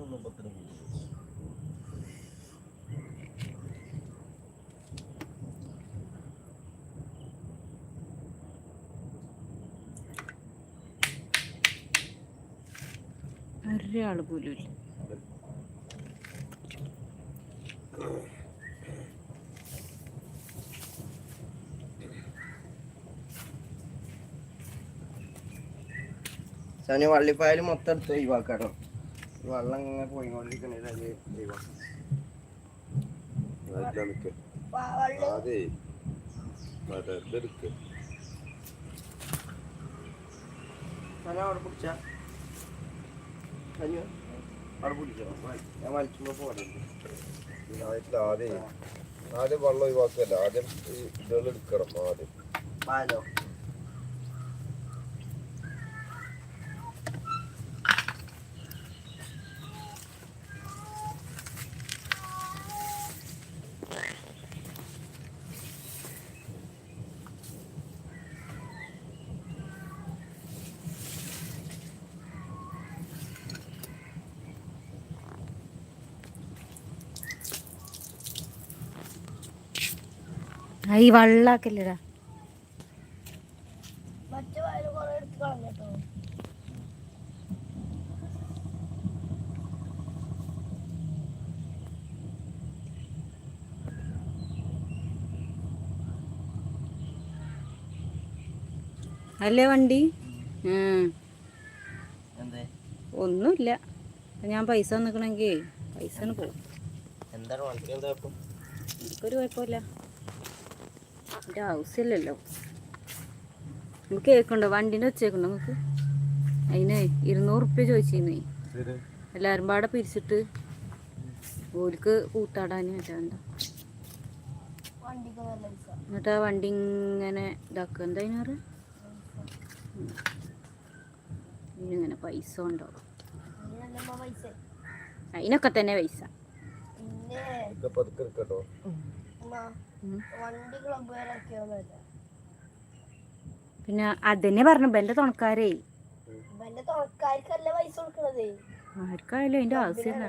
നിന്നപ്പത്തിന് കുടിച്ചു ഒരാൾ പോലും ഇല്ല സനി വള്ളിപ്പായൽ മൊത്തം എടുത്ത് ഒഴിവാക്കാട്ടോ. ഈ വെള്ളം. ഇങ്ങനെ പോയിക്കൊണ്ടിരിക്കണേ അത് അവിടെ പിടിച്ച അവിടെ പിടിച്ചോ ഞാൻ ആദ്യം. ആദ്യം വെള്ളം ഒഴിവാക്കല്ല? ആദ്യം ഈ ഇതുകൾ എടുക്കണം ആദ്യം. പാലോ? ഈ വള്ളാക്കല്ലടാ. മറ്റു വയൽ കുറെ എടുത്ത് കളഞ്ഞിട്ടോ അല്ലേ വണ്ടി? എന്തേ? ഒന്നുമില്ല. ഞാൻ പൈസ നിൽക്കണമെങ്കിൽ പൈസ പോകും എന്താണ് എന്താ എനിക്കൊരു കുഴപ്പമില്ല. എന്റെ ആവശ്യമില്ലല്ലോ നമുക്ക് കേൾക്കുണ്ടോ വണ്ടീന്റെ വെച്ചേക്കുണ്ടോ നമുക്ക്? അതിന് ഇരുന്നൂറ് റുപ്യ ചോദിച്ചിരുന്നേ. എല്ലാവരും പാടെ പിരിച്ചിട്ട് ഓലിക്ക് കൂത്താടാൻ പറ്റാണ്ട എന്നിട്ട് ആ വണ്ടി ഇങ്ങനെ ഇതാക്കുക എന്താ അതിനാറ് ഇങ്ങനെ പൈസ പൈസ. അതിനൊക്കെ തന്നെ പൈസ. പിന്നെ അതന്നെ പറഞ്ഞു ബെന്റെ തുണക്കാരേ. ആർക്കായാലും അതിന്റെ ആവശ്യമില്ല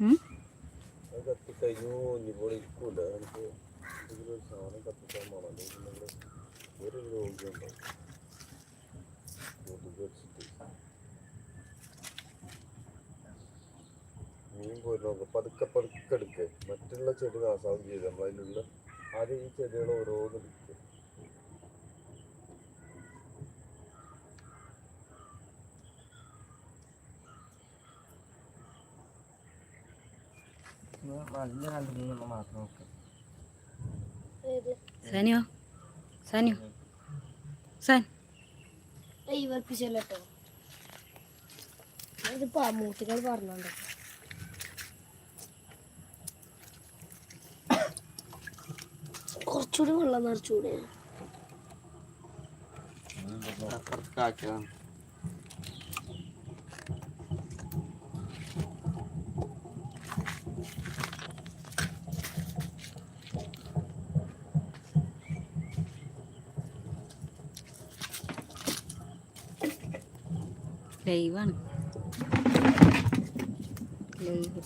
ഉം? അത് കത്തിക്കഴിഞ്ഞു ഇനിയിപ്പോൾ ഇരിക്കൂല എനിക്ക് എന്തെങ്കിലും ഒരു സാധനം കത്തിക്കാൻ പോകണം മീൻ പോയി നോക്ക് പതുക്കെ പതുക്കെ എടുക്ക്. മറ്റുള്ള ചെടികൾ ആസ്വാദം ചെയ്ത് നമ്മൾ അതിലുള്ള ആദ്യം ഈ ചെടികൾ ഓരോന്ന് എടുക്കുക സാനിയോ? സാനിയോ? സാൻ ഈ വർപ്പിച്ചല്ലോ കേട്ടോ ഇത് പാമൂത്തികൾ പറഞ്ഞോണ്ട് കുറച്ചുകൂടി വെള്ളം നിറച്ചുകൂടെ ലൈവാണ്. ലൈവ്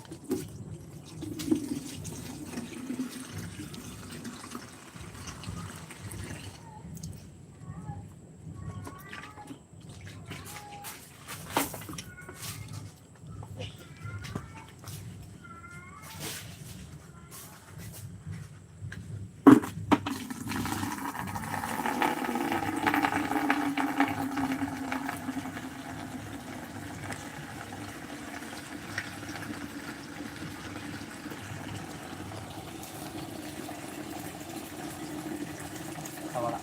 അവള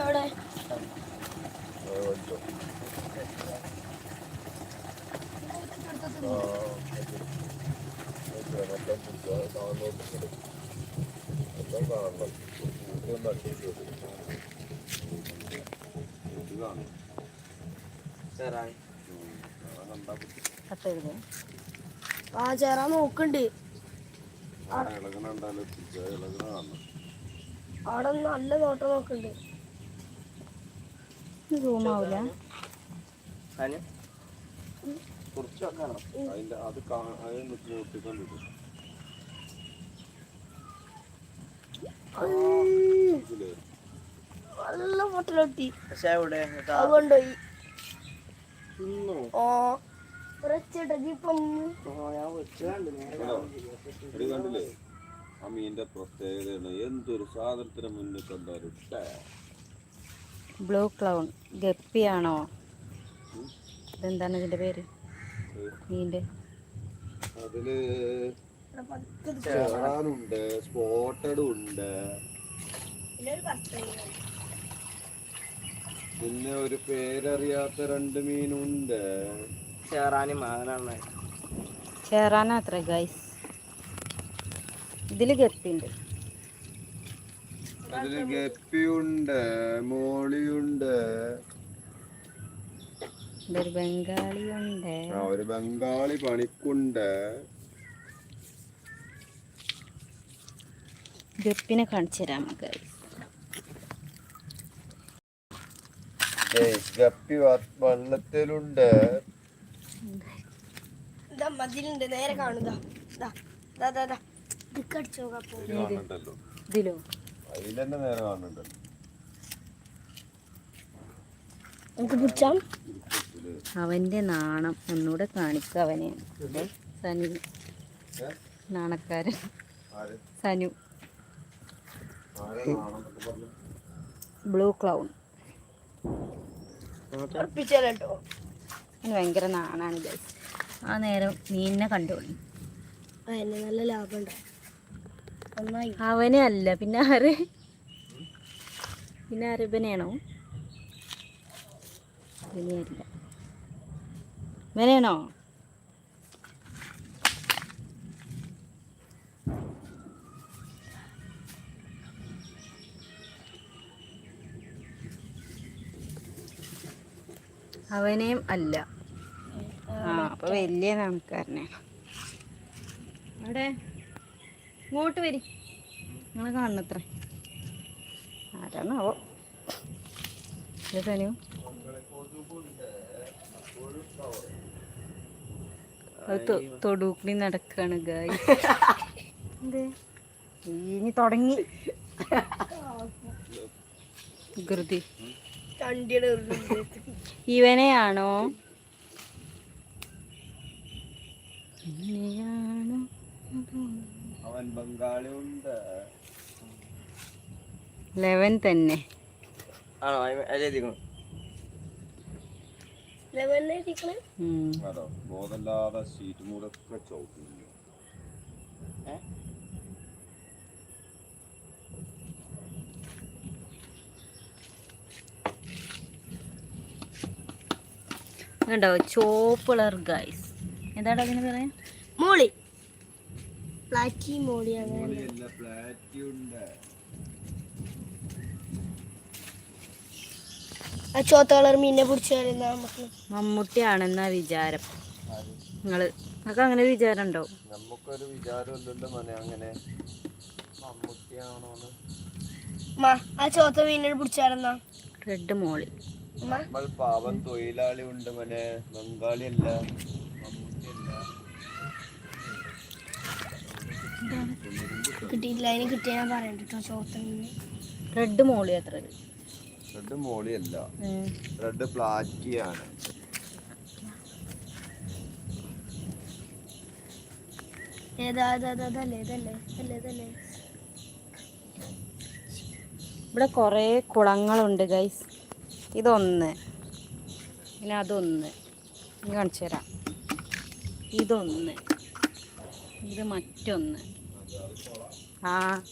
എവിടെ അത് വലിച്ചോ. ആ, ഓക്കേ. ഓക്കേ, മൊത്തം പിടിച്ചോ. അത് താഴോട്ട് ഇങ്ങട്. മൊത്തം കാണണം. കൂട്ടി ഒന്ന് അഡ്ജസ്റ്റ് ചെയ്ത്. കൂട്ടി കാണണം. ചേരായി ഉം. ആ, ചേരാൻ നോക്കണ്ട്. അവിടെ നല്ല നോട്ടം നോക്കണ്ട്. അതിന് കുറച്ച് വെക്കാനോ? അതിന്റെ അത് ഇതിൽ നല്ല ഫോട്ടോലെത്തി പക്ഷെ അത് കൊണ്ടുപോയി ഓ കണ്ടില്ലേ? പ്രത്യേകതയാണ്. എന്തൊരു സാധനത്തിന് മുന്നിൽ കണ്ടാലും ടാ. Blue clown. ഗപ്പിയാണോ? ഇതെന്താണ് ഇതിന്റെ പേര്? മീന്റെ അതിൽ ഉണ്ട് സ്പോട്ടഡ് ഉണ്ട് പിന്നെ ഒരു പേരറിയാത്ത രണ്ട് മീനുണ്ട്. ചേറാനി ചേറാനത്ര ഗൈസ് ഇതിൽ ഗപ്പിണ്ട്. അതിൽ ഗപ്പിയുണ്ട് മോളിയുണ്ട്. ഒരു ബംഗാളിയുണ്ട്. ആ ഒരു ബംഗാളി പണിക്കുണ്ട്. ഗപ്പിനെ കാണിച്ചു തരാം ഗൈസ് ഗപ്പി വെള്ളത്തിലുണ്ട്. ഇതാ മതിലുണ്ട് നേരെ അപ്പൊ ഇതിലോ? നേരെ കാണുന്നുണ്ടല്ലോ നമുക്ക് പിടിച്ചാം. ഇതിൽ. അവന്റെ നാണം. ഒന്നുകൂടെ കാണിക്കുക അവനെ. സനു. നാണക്കാരൻ. ആര്? സനു. ആരെ കാണാന്നൊക്കെ പറഞ്ഞു? Blue clown. ഉറപ്പിച്ചാലോ? ഭയങ്കര നാണാണ് ഗൈസ് ആ നേരം മീനിനെ കണ്ടോളി അതിന് നല്ല ലാഭം അവനെ അല്ല പിന്നെ ആര്? പിന്നെ ആര്? ഇവനെയാണോ? ഇവനെയല്ല ഇവനെയാണോ? അവനെയും അല്ല. ആ അപ്പൊ വലിയ നമുക്കാരനാണ് അവിടെ ഇങ്ങോട്ട് വരി. നിങ്ങൾ കാണണത്ര. ആരാണാവോ? സനു അത് തൊ- തൊടൂക്കുടി നടക്കാണ് ഗായ് ഇനി തുടങ്ങി. ഉള്ളിൽ ഇവനെയാണോ? ഇവനെയാണോ? അവൻ ബംഗാളി ഉണ്ട് ലെവൻ തന്നെ. ആണോ? ബോധമില്ലാതെ സീറ്റ് മൂടൊക്കെ ചവിട്ടുന്നു കണ്ടോ? ചോപ്പ് കളർ ഗൈസ് എന്താണ് അതിന് പറയാ മോളി. പ്ലാറ്റി മോളി അങ്ങനെ എല്ലാ പ്ലാറ്റി ഉണ്ട്. ആ ചോത്ത കളർ മീനിനെ പിടിച്ചു വരുന്ന നമുക്ക്. മമ്മൂട്ടിയാണെന്നാ വിചാരം. നിങ്ങൾ. നിങ്ങൾക്ക് അങ്ങനെ വിചാരം ഉണ്ടോ? നമുക്കൊരു വിചാരമില്ലല്ലോ മനെ അങ്ങനെ. മമ്മൂട്ടിയാണോന്ന്. ആ ചോത്ത മീനിനെ പിടിച്ചു റെഡ് മോളി. നമ്മൾ പാവം തൊഴിലാളി ഉണ്ട് മനെ. ബംഗാളി അല്ല. മമ്മൂട്ടിയല്ല കിട്ടിയില്ല അതിന് കിട്ടിയ ഞാൻ പറയണ്ട കേട്ടോ ചോത്ത റെഡ് മോളി അത്ര റെഡ് മോളിയല്ല റെഡ് പ്ലാറ്റിയാണ് ഏതാ ഇതല്ലേ ഇതല്ലേ ഇതല്ലേ ഇവിടെ കുറേ കുളങ്ങളുണ്ട് ഗൈസ് ഇതൊന്ന്. പിന്നെ അതൊന്ന്. കാണിച്ചു തരാം. ഇതൊന്ന്. ഇത് മറ്റൊന്ന്. ആ.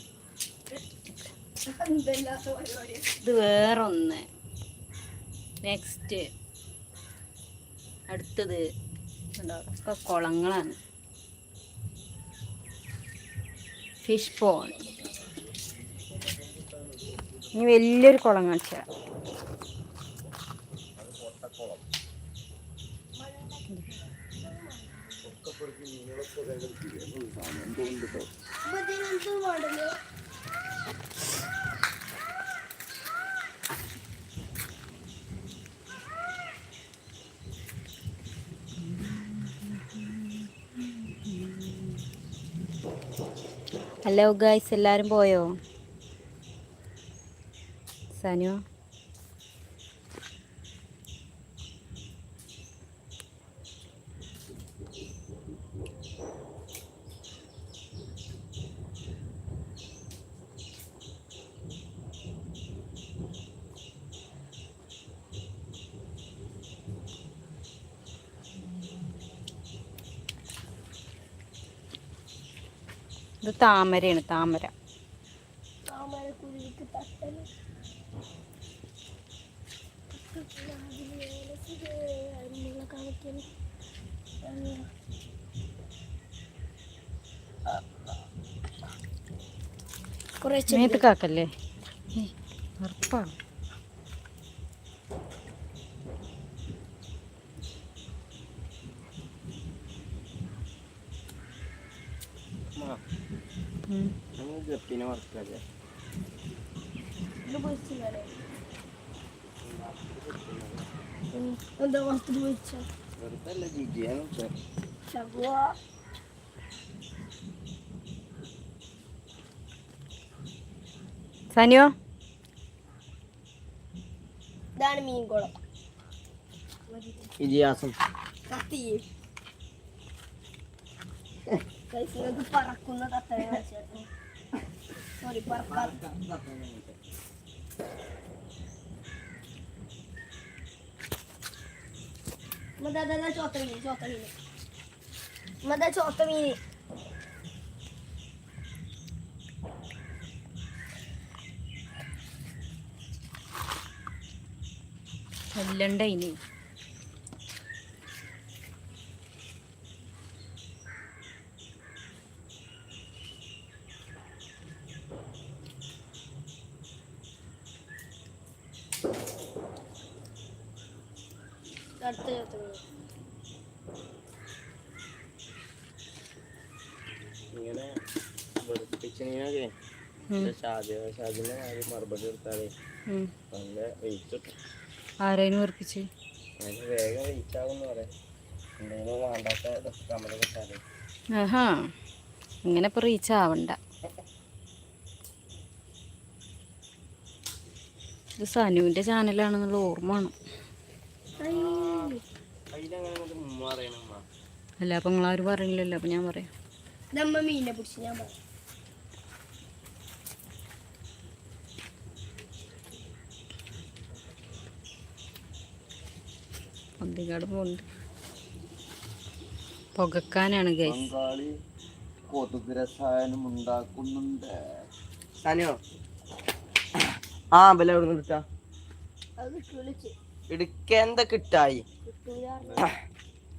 ഇത് വേറൊന്ന്. നെക്സ്റ്റ്. അടുത്തത്. ഒക്കെ കുളങ്ങളാണ്. Fish porn. ഇനി വലിയൊരു കുളം കാണിച്ചു സമയം ഹലോ ഗായ്സ് എല്ലാവരും പോയോ? സനു? ഇത് താമരയാണ് താമര. മേത്ത് കാക്കല്ലേ? Andiamo a truccia. Guardella di Gia, eh, non c'è. C'è qua. Sanio? దాని మీ కూడా ఇది ఆసం కత్తి కలిసి పరక్కున్న కత్త సారీ పరకాలి പറക്കാൻ മതാ ചോത്ത മീൻ ചോത്ത മീൻ മതാ ചോത്ത മീൻ കൊല്ലണ്ട ഇനി അടുത്ത ചോത്ത ഇങ്ങനെ കാര്യം മറുപടി കൊടുത്താലേ ഉം. നല്ല വെയിറ്റ് ആരേനും ഉറപ്പിച്ച് അതിന് വേഗം വെയിറ്റ് ആകുമെന്ന് പറയാം. എന്തെങ്കിലും വേണ്ടാത്ത കമല കിട്ടാലേ ആഹാ. ഇങ്ങനെ റീച്ച് ആവണ്ട. ഇത് സനുവിന്റെ ചാനലാണെന്നുള്ള ഓർമ്മ വേണം. അല്ല അപ്പൊ നിങ്ങളാരും പറയില്ലല്ലോ അപ്പൊ ഞാൻ പറയാം. മീനിനെ പിടിച്ച് ഞാൻ പറയാം. പന്തികാട് പോകുന്നുണ്ട് പുകക്കാനാണ് ഗൈസ് ബംഗാളി കൊതുക് രസായനം ഉണ്ടാക്കുന്നുണ്ട്. സനിയോ? ആ ബല എവിടെ നിന്ന് കിട്ടാ? അത് കിളിച്ച് ഇടുക്ക കിട്ടായി?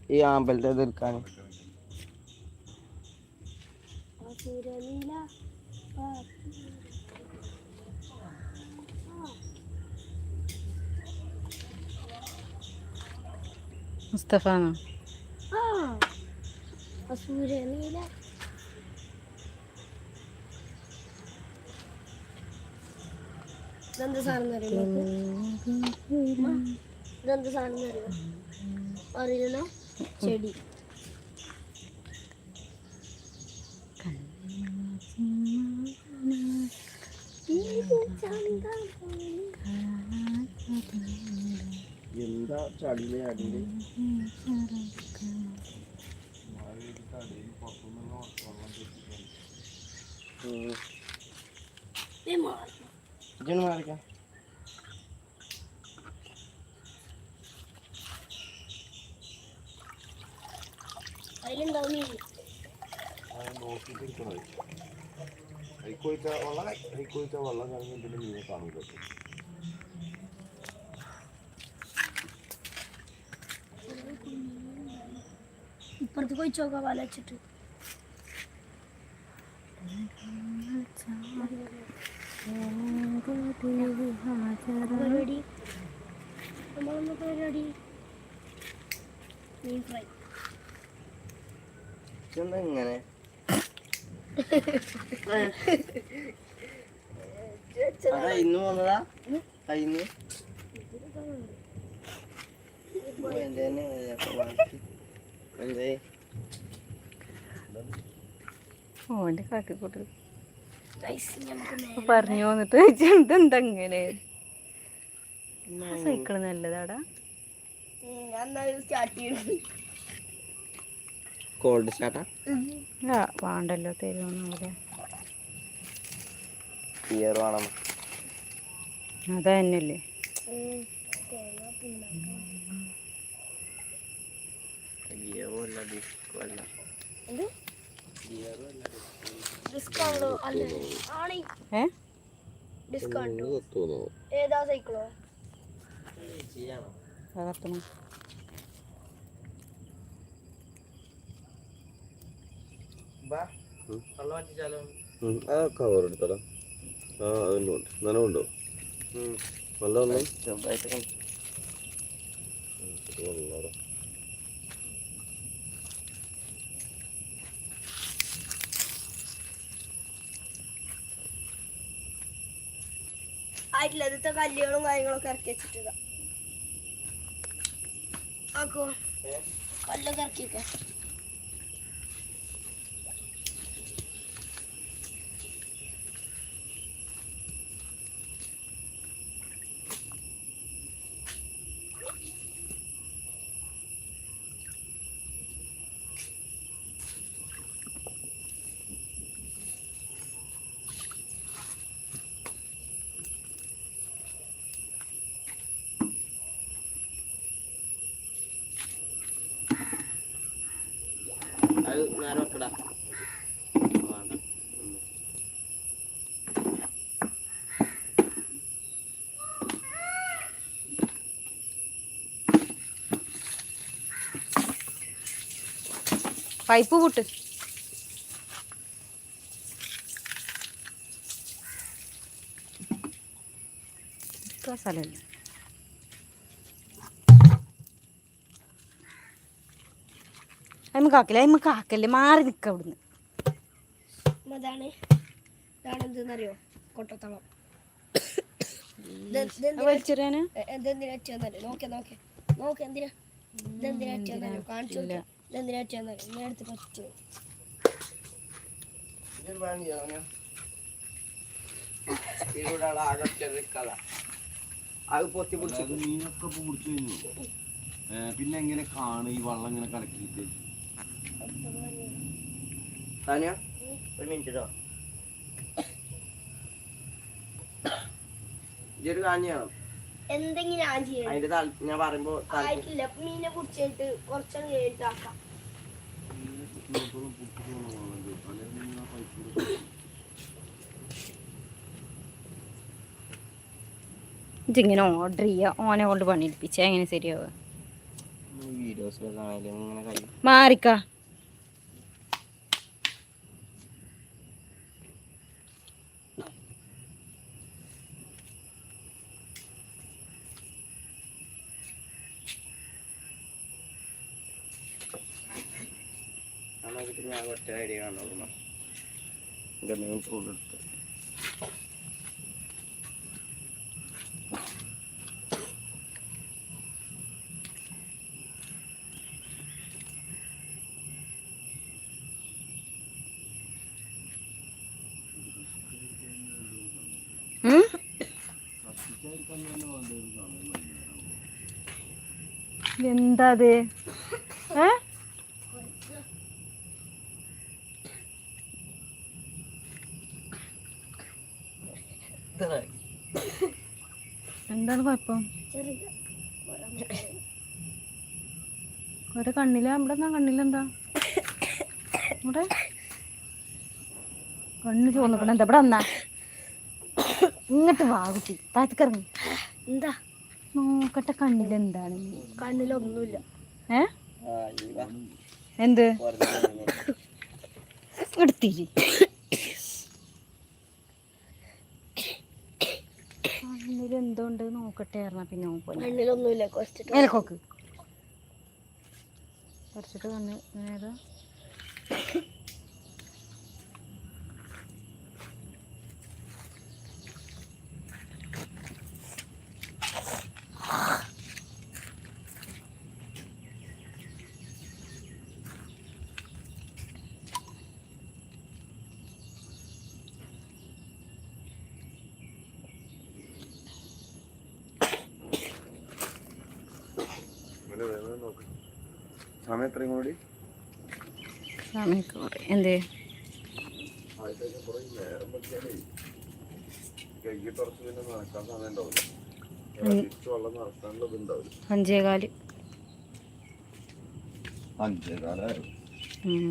ഈ അമ്പലത്തെ തീർക്കാൻ ആ സൂര്യനീല. ഇതെന്താ സാധനം അറിയോ ഇതെന്താ സാധനം അറിയോ അറിയില്ലല്ലോ. ചെടി. എന്താ ചളിയിലെ അടിയിൽ? മാറിക്കാം. നോക്കിയിട്ടിരിക്കണത് ഹൈക്കോയിച്ച വെള്ളം ഹൈക്കോയിച്ച വെള്ളം കറങ്ങി പിന്നെ മീനെ കാണൂല ഇപ്പുറത്ത് പോയി ചോക്ക വല വെച്ചിട്ട്. പരിപാടി നമ്മളൊന്ന് പരിപാടി മീൻ ഫ്രൈ ഇതെന്താ ഇങ്ങനെ ഇന്ന് പോന്നതാ? കയ്യിന്ന് ഓന്റെ നേരെ പറഞ്ഞു വന്നിട്ട് ചെന്തെന്തങ്ങനെ ഇങ്ങനെ സൈക്കിൾ നല്ലതാടാ. ഞാൻ സ്റ്റാർട്ട് ചെയ്യണം കോൾഡ് സ്റ്റാർട്ടാ? ആ വേണ്ടല്ലോ തരുമെന്ന് ഗിയർ വേണം. അത് തന്നെയല്ലേ ഡിസ്കൗണ്ട് ഏതാ സൈക്കിളോ ചെയ്യണം വെള്ളം വറ്റിച്ചാലോ? ആ ആ അതുണ്ട് നനവുണ്ടോ? നല്ല വെള്ളം? ചെറുതായിട്ട് ആയിട്ടില്ല ഇതിത്തെ കല്ലുകളും കാര്യങ്ങളൊക്കെ ഇറക്കി വെച്ചിട്ടുള്ള ആക്കോ. കല്ലൊക്കെ ഇറക്കിയൊക്കെ പൈപ്പ് പൊട്ട് സ്ഥലമില്ല അമ്മ കാക്കില്ല അമ്മ കാക്കല്ലേ മാറി നിക്ക അവിടുന്ന്. അതാണ്. ഇതാണ് എന്തെന്നറിയോ കൊട്ടത്തളം. നോക്കിയാ നോക്കിയാ ഇതെന്തിനാ വെച്ചെന്നറിയോ നോക്കെ നോക്കെ. നോക്കെ എന്തിനാ? ഇതെന്തിനാ കാണിച്ചു. ഇതെന്തിനാ എടുത്ത് പറ്റു അതായത് മീനൊക്കെ പിടിച്ചു കഴിഞ്ഞു. പിന്നെ എങ്ങനെ കാണും? ഈ വള്ളം ഇങ്ങനെ കണക്കിട്ട് താനിയ? ഒരു മിനിറ്റ് കേട്ടോ ഇതൊരു കാഞ്ഞാണ് എന്തെങ്കിലും ഞാൻ ചെയ്യണം അതിന്റെ താൽ ഞാൻ പറയുമ്പോ ആയിട്ടില്ല. മീനെ ഇതിങ്ങനെ ഓർഡർ ചെയ്യുക ഓനെ കൊണ്ട് പണിയെടുപ്പിച്ച എങ്ങനെ ശരിയാവുക? വീഡിയോസിലൊക്കെ ഇങ്ങനെ കഴിയും മാറിക്ക. ഞാൻ ഒറ്റ ഐഡിയ എന്റെ? എന്താ അത് ഏ എന്താണ് കുഴപ്പം? ഒരു കണ്ണില നമ്മുടെ എന്താ കണ്ണിലെന്താ? ഇവിടെ? കണ്ണ് ചോന്നിക്കണം എന്താ ഇവിടെ വന്നാ? ഇങ്ങോട്ട് വാ കുട്ടി താത്തിക്കിറങ്ങി എന്താ? നോക്കട്ടെ കണ്ണിലെന്താണ്. കണ്ണിലൊന്നുമില്ല. ഏ? എന്ത്? ഇങ്ങോട്ട് വാ എന്ത് പുറത്ത് എടുത്തിരി കണ്ണിലെന്തോണ്ട് നോക്കട്ടെ പറഞ്ഞ പിന്നെ കുറച്ചിട്ട് മേലക്കോക്ക്. കുറച്ചിട്ട് കണ്ണ് നേരെ ഇങ്ങനെ വേണം നോക്ക് സമയം എത്രയും കൂടി? സമയമൊക്കെ കുറേ എന്തേ? ആദ്യത്തേക്ക് കുറേ നേരം വെച്ചാലേ കൈക്ക് കുറച്ച് പിന്നെ നടക്കാൻ സമയം ഉണ്ടാവില്ല തിരിച്ചു വെള്ളം നടക്കാനുള്ള ഇതുണ്ടാവില്ല അഞ്ചേകാൽ അഞ്ചേകാലായി ഉം.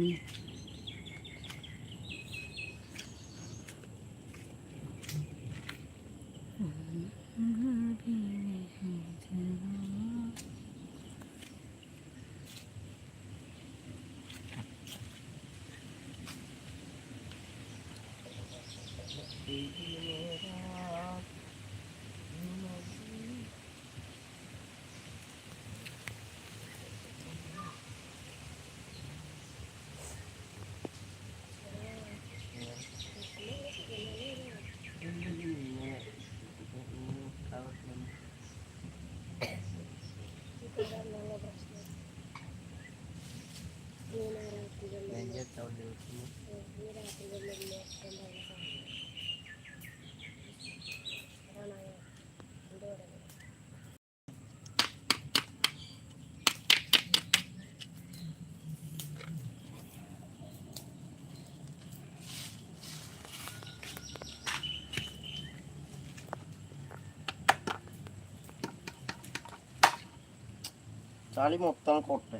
ചളി മൊത്തം കൊട്ട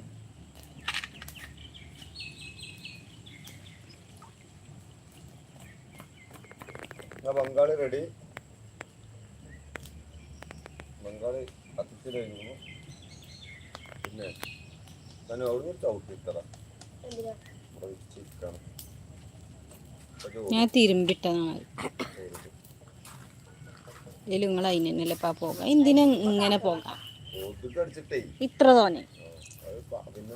ബംഗാളി റെഡി ബംഗാളി കത്തിച്ച് കഴിഞ്ഞു. പിന്നെ തന്നെ അവിടുന്ന് ചവിട്ടിത്തറ ഇവിടെ ഞാൻ തിരുമ്പിട്ടതാണ് ഇതിൽ നിങ്ങൾ അതിനല്ലേ പാ പോകാം? എന്തിനാ ഇങ്ങനെ പോകാം? ഇത്ര തോനെ. പിന്നെ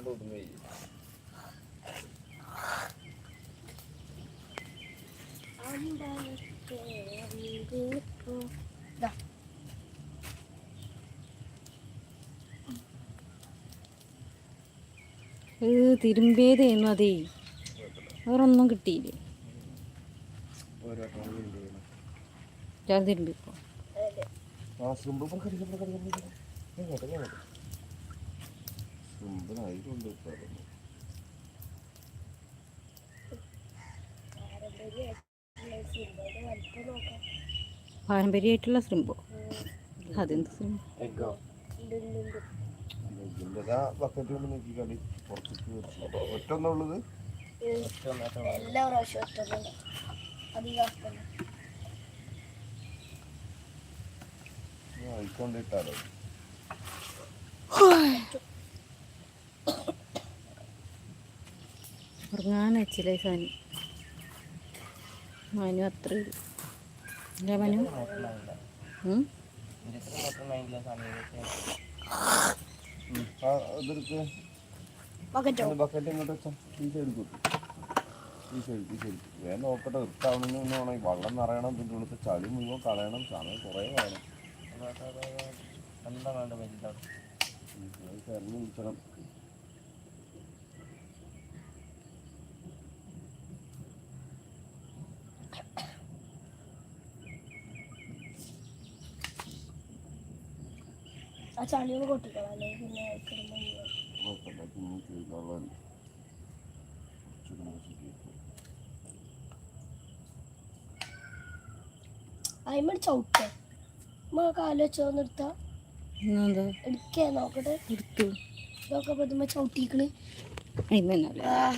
ഏ തിരുമ്പിയതേന്നു അതേ വേറെ ഒന്നും കിട്ടിയില്ലേ ഞാൻ തിരുമ്പിപ്പോ അതെ. പാരമ്പര്യമായിട്ടുള്ള ശ്രിമ്പോ അതെന്ത് ശ്രിമ്പ് എഗ്ഗോ? ഉണ്ട്, ഉണ്ട്, ഉണ്ട്. ദാ ബക്കറ്റ് കൊണ്ട് നോക്കി കളി പുറത്തേക്ക് വെച്ചു ഒറ്റ ഒന്നുള്ളത് ഉം. എല്ലാ പ്രാവശ്യവും ഒറ്റന്നുണ്ട് അധികം ആക്കണ്ട. ആയിക്കൊണ്ടിട്ടാലോ ഉറങ്ങാൻ വെച്ചില്ലേ സാധനം മനു അത്ര അല്ലേ മനു? വേഗം നോക്കട്ടെ വൃത്താവണമെന്ന് വേണം. വെള്ളം നിറയണം പിന്നെ ഇവിടുത്തെ ചളി മുഴുവൻ കളയണം സമയം കുറേ വേണം. എന്താ തെരഞ്ഞു പിടിച്ചണം ആ കൊട്ടിക്കളാം അല്ലെങ്കിൽ പിന്നെ ചവിട്ടേ. നമ്മ കാൽ എടുക്കേ നോക്കട്ടെ. എടുത്തു. ഇതുമ്മെ ചവിട്ടിക്കണ്.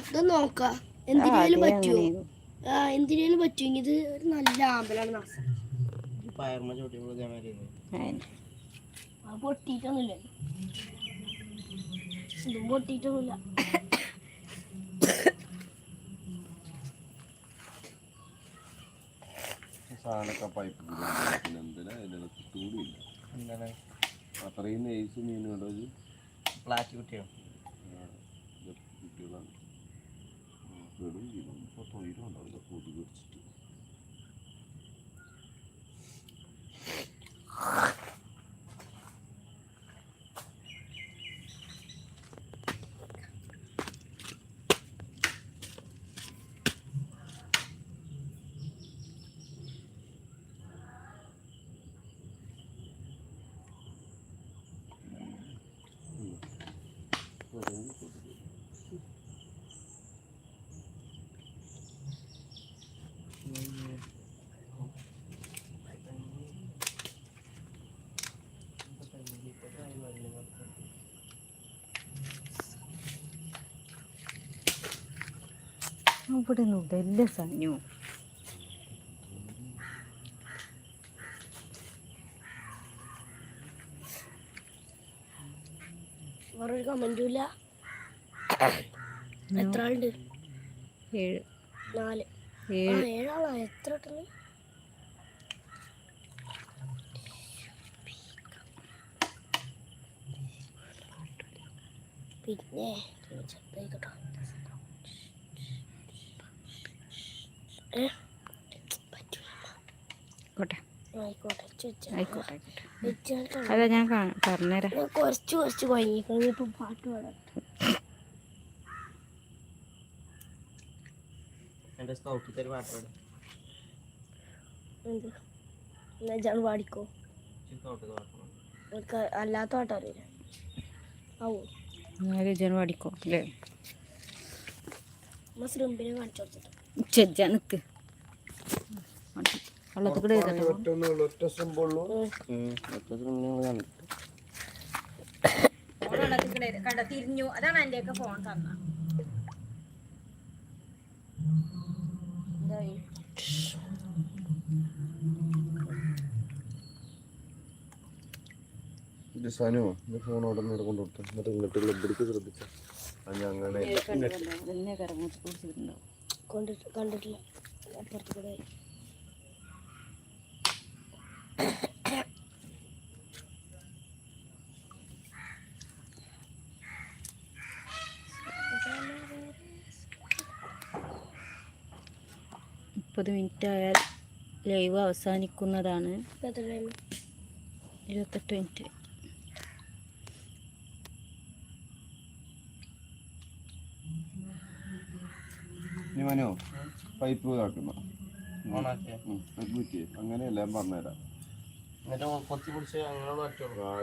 ഇത് നോക്കാ. എന്തിനേലും പറ്റുമോ ആ എന്തിനേലും പറ്റുമെങ്കിൽ ഇത് ഒരു നല്ല ആമ്പലാണ് നാസം പൊട്ടിയിട്ടൊന്നുമില്ല. ഇതും പൊട്ടിയിട്ടൊന്നുമില്ല. സാധനമൊക്കെ പൈപ്പ് എന്തിനാ അതിനകത്ത് ചൂടില്ല അത്രയും നെയ്സ് മീൻ കേട്ടോ ഇത്? പ്ലാറ്റ് കുട്ടിയോ? ആ, ഇത് കുട്ടികളാണ് ഇപ്പോൾ തൊയിലും ഉണ്ടാവില്ല കൊതുക് പിടിച്ചിട്ട്. ഇവിടെ നുടല്ല സഞ്ഞു വേറൊരു കമന്റും ഇല്ല. എത്ര ആളുണ്ട്? ഏഴ്. നാല്. ആ ഏഴ്. ഏഴാളാ. എത്ര ഇട്ടത് പിന്നെ ആയിക്കോട്ടെ. അതാ ഞാൻ പറഞ്ഞുതരാം. ഞാൻ കുറച്ച് കുറച്ച് കുഴങ്ങിക്കണം ഇപ്പൊ പാട്ട് പാടാം. എന്റെ സ്കൗട്ടിൽ ഒരു എന്ത്? പാടിക്കോ. അല്ലാത്ത പാട്ട് അറിയില്ല. ആവോ? ഞാൻ കാണിച്ചു കൊടുത്തിട്ട് ചെജ്ജ നിക്ക്. വെള്ളത്തിൽ കൂടെ എഴുതട്ടെ. ഒറ്റ ഒറ്റ സംഭവമുള്ളൂ ഒറ്റ സംഭവം കണ്ടിട്ട്. കണ്ട? തിരിഞ്ഞു. അതാണ് എന്റെ ഒക്കെ ഫോൺ തന്ന ഇത് സനോ ഇത് ഫോൺ അവിടെ നിന്ന് കൊണ്ട് എന്നിട്ട് ഇങ്ങോട്ട് ക്ലബിലേക്ക് ശ്രദ്ധിച്ച. അങ്ങനെ കറങ്ങി കുടിച്ചിട്ടുണ്ടാവും. കൊണ്ടിട്ട് കണ്ടിട്ടില്ല. അപ്പുറത്ത് കൂടെ മുപ്പത് മിനിറ്റ് ആയാൽ ലൈവ് അവസാനിക്കുന്നതാണ്. ഇരുപത്തെട്ട് മിനിറ്റ് നീ മനോ പൈപ്പ് ഇതാക്കുന്ന. അങ്ങനെയല്ല ഞാൻ പറഞ്ഞുതരാം.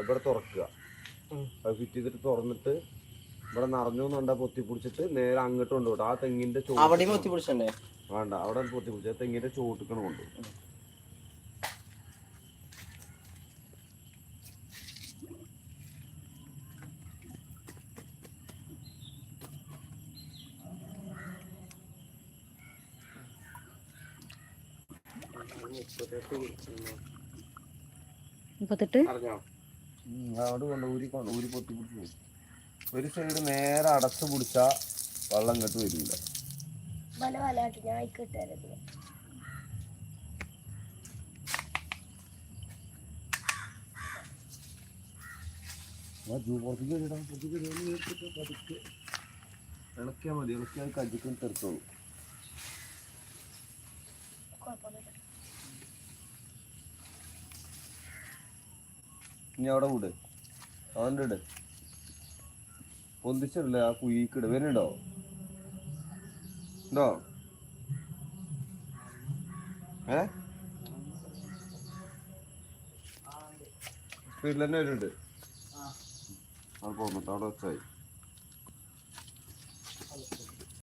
ഇവിടെ തുറക്കുക. അത് ഫിറ്റ് ചെയ്തിട്ട് തുറന്നിട്ട് ഇവിടെ നിറഞ്ഞു എന്നുണ്ടാ പൊത്തി പിടിച്ചിട്ട് നേരെ അങ്ങോട്ട് കൊണ്ടുപോട്ടെ ആ തെങ്ങിന്റെ വേണ്ട അവിടെ പൊത്തി പിടിച്ച തെങ്ങിന്റെ ചോട്ടിക്കണ കൊണ്ടുപോകും മുപ്പത്തെട്ട്? അറിഞ്ഞോ? അവിടെ കൊണ്ട് ഊരി കൊണ്ട് ഊരി പൊത്തി പിടിച്ച് ഒരു സൈഡ് നേരെ അടച്ചു പിടിച്ചാ വെള്ളം ഇങ്ങോട്ട് വരില്ല. വല വലാട്ടി ഞാൻ ഇളക്കിയാൽ മതി ഇളക്കിയാൽ കജ്ജിക്കും തെറുത്തോളൂ ഇനി അവിടെ വിട്. അവന്റെ ഇട്. പൊന്തിച്ചിട്ടില്ല ആ കുഴിക്കിട് വരുന്നുണ്ടോ? ഉണ്ടോ? ഏ? സ്പീഡിൽ തന്നെ വരുന്നുണ്ട് അത് പോകട്ടെ അവിടെ വെച്ചായി.